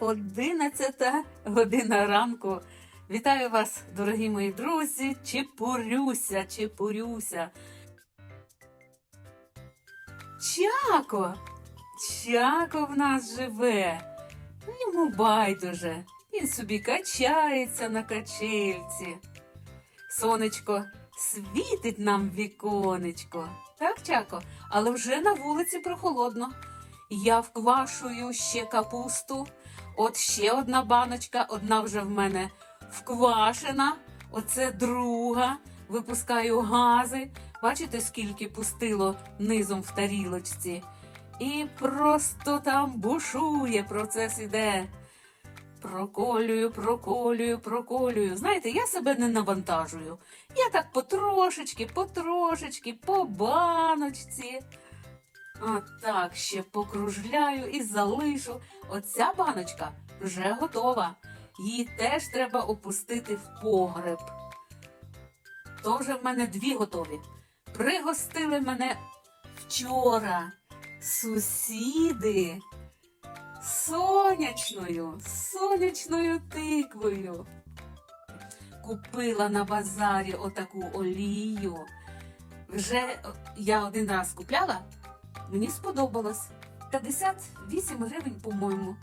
Одинадцята година ранку. Вітаю вас, дорогі мої друзі. Чепурюся, чепурюся. Чако! Чако в нас живе. Йому байдуже. Він собі качається на качельці. Сонечко світить нам віконечко. Так, Чако, але вже на вулиці прохолодно. Я вквашую ще капусту. От ще одна баночка, одна вже в мене вквашена. Оце друга. Випускаю гази. Бачите, скільки пустило низом в тарілочці. І просто там бушує, процес іде. Проколюю, проколюю, проколюю. Знаєте, я себе не навантажую. Я так потрошечки, потрошечки, по баночці. Отак ще покружляю і залишу. Оця баночка вже готова. Її теж треба опустити в погреб. То вже в мене дві готові. Пригостили мене вчора сусіди сонячною, сонячною тиквою. Купила на базарі отаку олію. Вже я один раз купляла, мені сподобалось. 58 гривень, по-моєму,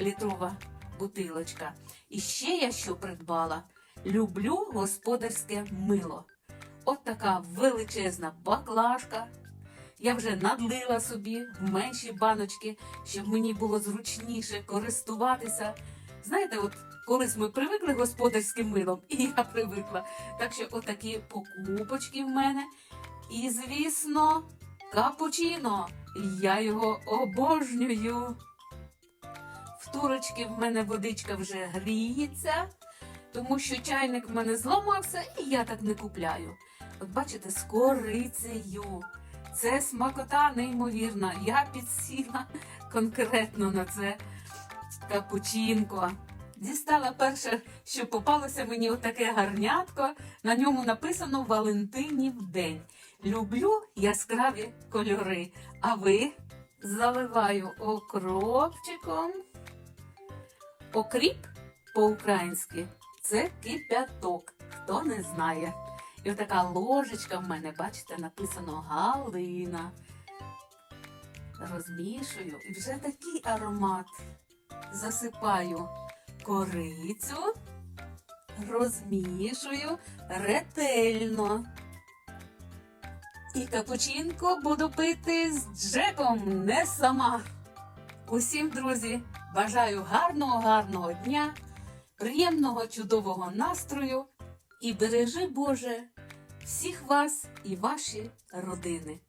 літрова бутилочка. І ще я що придбала? Люблю господарське мило. От така величезна баклажка. Я вже надлила собі в менші баночки, щоб мені було зручніше користуватися. Знаєте, от колись ми привикли господарським милом, і я привикла. Так що отакі покупочки в мене. І, звісно, капучино. Я його обожнюю. В турочки в мене водичка вже гріється, тому що чайник в мене зламався, і я так не купляю. От бачите, з корицею. Це смакота неймовірна. Я підсіла конкретно на це капучинко. Дістала перше, що попалося мені отаке гарнятко. На ньому написано Валентинів день. Люблю яскраві кольори. А ви заливаю окропчиком. Окріп по-українськи це кипяток. Хто не знає. І отака ложечка в мене, бачите, написано Галина. Розмішую і вже такий аромат. Засипаю корицю, розмішую ретельно. І капучинко буду пити з Джеком, не сама. Усім, друзі, бажаю гарного, гарного дня, приємного, чудового настрою і бережи Боже всіх вас і ваші родини.